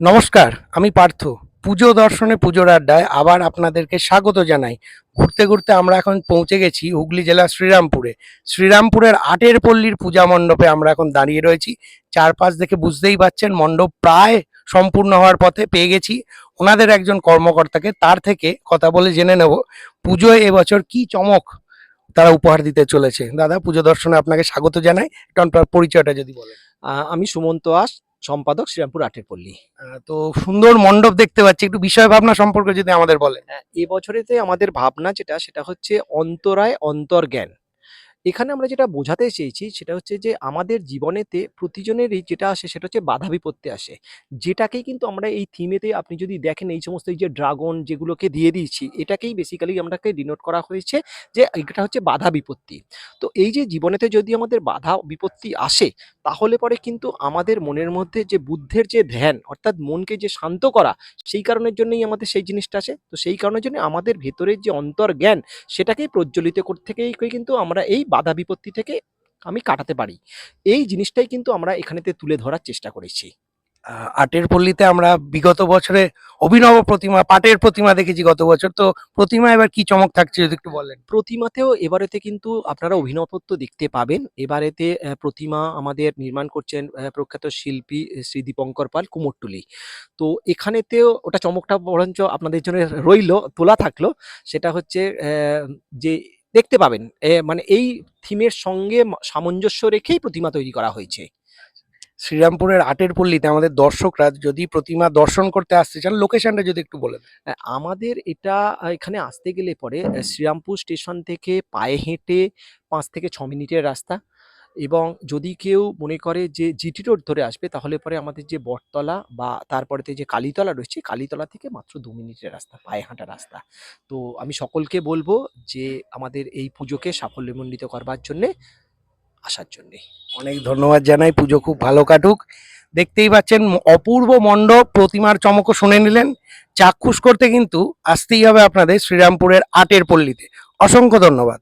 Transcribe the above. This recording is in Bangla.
নমস্কার, আমি পার্থ। পুজো দর্শনে পুজোর আড্ডায় আবার আপনাদেরকে স্বাগত জানাই। ঘুরতে ঘুরতে আমরা এখন পৌঁছে গেছি হুগলি জেলার শ্রীরামপুরে। শ্রীরামপুরের আটের পল্লীর পূজা মণ্ডপে আমরা এখন দাঁড়িয়ে রয়েছি। চারপাশ দেখে বুঝতেই পাচ্ছেন, মণ্ডপ প্রায় সম্পূর্ণ হওয়ার পথে পেয়ে গেছি। ওনাদের একজন কর্মকর্তাকে, তার থেকে কথা বলে জেনে নেব, পুজোয় এবছর কি চমক তারা উপহার দিতে চলেছে। দাদা, পুজো দর্শনে আপনাকে স্বাগত জানাই। পরিচয়টা যদি বলেন। আমি সুমন্ত আস সম্পাদক শ্রীরামপুর আটের পল্লী। আহ, তো সুন্দর মণ্ডপ দেখতে পাচ্ছি। একটু বিষয় ভাবনা সম্পর্কে যদি আমাদের বলেন। এবছরেতে আমাদের ভাবনা যেটা সেটা হচ্ছে অন্তরায় অন্তর্জ্ঞান। এখানে আমরা যেটা বোঝাতে চেয়েছি সেটা হচ্ছে যে আমাদের জীবনেতে প্রতিজনেরই যেটা আসে সেটা হচ্ছে বাধা বিপত্তি আসে। যেটাকেই কিন্তু আমরা এই থিমেতে আপনি যদি দেখেন এই সমস্ত এই যে ড্রাগন যেগুলোকে দিয়ে দিয়েছি, এটাকেই বেসিক্যালি আমরাকে ডিনোট করা হয়েছে যে এটা হচ্ছে বাধা বিপত্তি। তো এই যে জীবনেতে যদি আমাদের বাধা বিপত্তি আসে, তাহলে পরে কিন্তু আমাদের মনের মধ্যে যে বুদ্ধের যে ধ্যান, অর্থাৎ মনকে যে শান্ত করা, সেই কারণের জন্যই আমাদের সেই জিনিসটা আসে। তো সেই কারণের জন্য আমাদের ভেতরের যে অন্তর্জ্ঞান, সেটাকেই প্রজ্বলিত করতে থেকেই কিন্তু আমরা এই বাধা বিপত্তি থেকে আমি কাটাতে পারি। এই জিনিসটাই কিন্তু আমরা এখানেতে তুলে ধরার চেষ্টা করেছি। আটের পল্লীতে আমরা বিগত বছরে অভিনব প্রতিমা পাটের প্রতিমা দেখেছি গত বছর। তো প্রতিমা এবার কি চমক থাকছে যদি একটু বলেন? প্রতিমাতেও এবারেতে কিন্তু আপনারা অভিনবত্ব দেখতে পাবেন। এবারেতে প্রতিমা আমাদের নির্মাণ করছেন প্রখ্যাত শিল্পী শ্রী দীপঙ্কর পাল কুমোরটুলি। তো এখানেতেও ওটা চমকটা বরঞ্চ আপনাদের জন্য রইল তোলা থাকল। সেটা হচ্ছে যে দেখতে পাবেন। মানে এই থিমের সঙ্গে সামঞ্জস্য রেখেই প্রতিমা তৈরি করা হয়েছে। শ্রীরামপুরের আটের পল্লীতে আমাদের দর্শকরা যদি প্রতিমা দর্শন করতে আসতে চান লোকেশনটা যদি একটু বলেন আমাদের এটা এখানে আসতে গেলে পরে শ্রীরামপুর স্টেশন থেকে পায়ে হেঁটে পাঁচ থেকে ছ মিনিটের রাস্তা। এবং যদি কেউ মনে করে যে জিটি রোড ধরে আসবে, তাহলে পরে আমাদের যে বটতলা বা তারপরেতে যে কালীতলা রয়েছে, কালীতলা থেকে মাত্র দু মিনিটের রাস্তা, পায়ে হাঁটা রাস্তা। তো আমি সকলকে বলব যে আমাদের এই পুজোকে সাফল্যমণ্ডিত করবার জন্যে, আসার জন্যে। অনেক ধন্যবাদ জানাই, পুজো খুব ভালো কাটুক। দেখতেই পাচ্ছেন অপূর্ব মণ্ডপ, প্রতিমার চমকও শুনে নিলেন। চাক্ষুষ করতে কিন্তু আসতেই হবে আপনাদের শ্রীরামপুরের আটের পল্লীতে। অসংখ্য ধন্যবাদ।